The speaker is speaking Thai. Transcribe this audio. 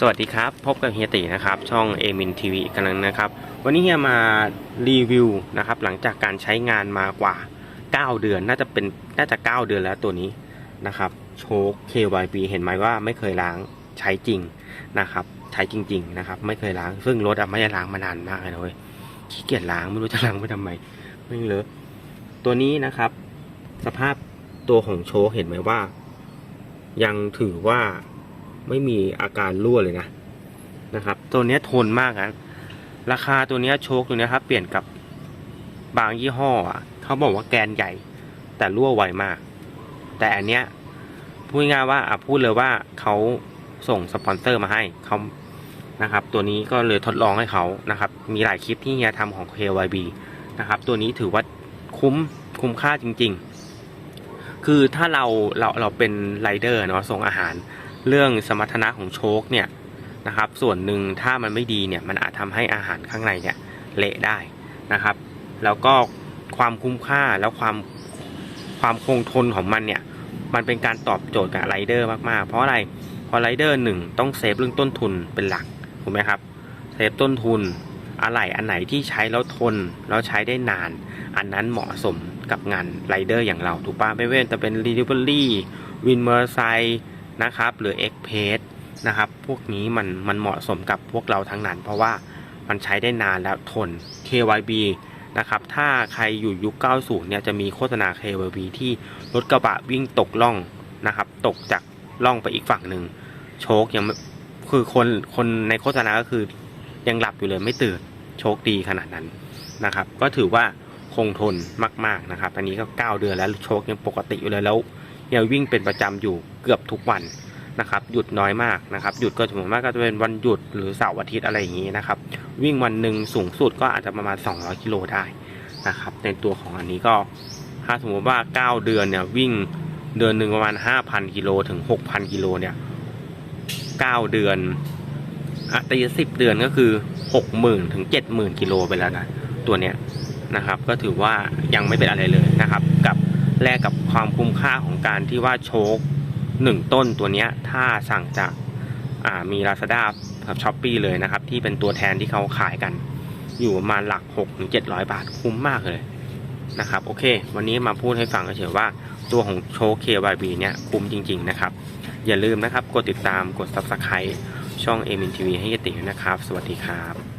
สวัสดีครับ พบกับเฮียตีนะครับ ช่องเอมินทีวีอีกครั้งนะครับ วันนี้เฮียมารีวิวนะครับ หลังจากการใช้งานมากว่า 9 เดือนน่าจะเป็นน่าจะ 9 เดือนแล้วตัวนี้นะครับ โชค KYB เห็นไหมว่าไม่เคยล้างใช้จริงนะครับ ใช้จริง ๆ นะครับ ไม่เคยล้างซึ่งรถอะไม่ได้ล้างมานานมากเลยนะเว้ยขี้เกียจล้างไม่รู้จะล้างไปทำไมไม่เลอะตัวนี้นะครับ สภาพตัวของโชคเห็นไหมว่า ยังถือว่า ไม่มีอาการรั่วเลยนะนะครับ ตัวนี้ทนมากนะราคาตัวนี้โชคตัวนี้ครับเปลี่ยนกับบางยี่ห้ออะเขาบอกว่าแกนใหญ่ แต่รั่วไวมาก แต่อันเนี้ยพูดง่ายว่าอะพูดเลยว่าเขาส่งสปอนเซอร์มาให้เขานะครับ ตัวนี้ก็เลยทดลองให้เขานะครับ มีหลายคลิปที่เฮียทำของ KYB นะครับ ตัวนี้ถือว่าคุ้มคุ้มค่าจริง ๆ คือถ้าเราเราเราเป็นไรเดอร์เนาะส่งอาหาร เรื่องสมรรถนะของโชคเนี่ยนะครับ ส่วนหนึ่งถ้ามันไม่ดีเนี่ยมันอาจทำให้อาหารข้างในเนี่ยเละได้นะครับ แล้วก็ความคุ้มค่าแล้วความความคงทนของมันเนี่ยมันเป็นการตอบโจทย์กับไรเดอร์มากๆ เพราะอะไรเพราะไรเดอร์หนึ่งต้องเซฟเรื่องต้นทุนเป็นหลักถูกไหมครับเซฟต้นทุนอะไรอันไหนที่ใช้แล้วทนแล้วใช้ได้นาน อันนั้นเหมาะสมกับงานไรเดอร์อย่างเราถูกป่ะไม่ว่าจะเป็น delivery วินมอเตอร์ไซค์ นะครับ หรือ e x p r e s s นะครับ พวกนี้มันมันเหมาะสมกับพวกเราทั้งนั้น เพราะว่ามันใช้ได้นานแล้วทน KYB นะครับ ถ้าใครอยู่ยุค 90 เนี่ยจะมีโฆษณา KYB ที่รถกระบะวิ่งตกล่องนะครับ ตกจากล่องไปอีกฝั่งหนึ่งโชคยังคือคนคนในโฆษณาก็คือยังหลับอยู่เลยไม่ตื่นโชคดีขนาดนั้นนะครับ ก็ถือว่าคงทนมาก ๆนะครับ อันนี้ก็ 9 เดือนแล้วโชคยังปกติอยู่เลยแล้ว ยังวิ่งเป็นประจำอยู่เกือบทุกวันนะครับ หยุดน้อยมากนะครับ หยุดก็สมมติว่าก็จะเป็นวันหยุดหรือเสาร์อาทิตย์อะไรอย่างนี้นะครับ วิ่งวันหนึ่งสูงสุดก็อาจจะประมาณ 200 กิโลได้นะครับ ในตัวของอันนี้ก็ถ้าสมมติว่า 9 เดือนเนี่ยวิ่งเดือนหนึ่งประมาณ 5,000 กิโลถึง 6,000 กิโลเนี่ย 9 เดือนอะตีสิบเดือนก็คือ 60,000 ถึง 70,000 กิโลไปแล้วนะ ตัวเนี้ยนะครับ ก็ถือว่ายังไม่เป็นอะไรเลยนะครับ แลกกับความคุ้มค่าของการที่ว่าโชคหนึ่งต้นตัวนี้ถ้าสั่งจากามี Lazada กับช้อปปีเลยนะครับ ที่เป็นตัวแทนที่เขาขายกัน อยู่ประมาณหลัก6ถึง700 บาทคุ้มมากเลยนะครับ โอเค วันนี้มาพูดให้ฟังเฉยว่าตัวของโชค KYB เนี่ยคุ้มจริง ๆ นะครับ อย่าลืมนะครับ กดติดตามกด Subscribe ช่อง a m i n TV ให้ยตินะครับ สวัสดีครับ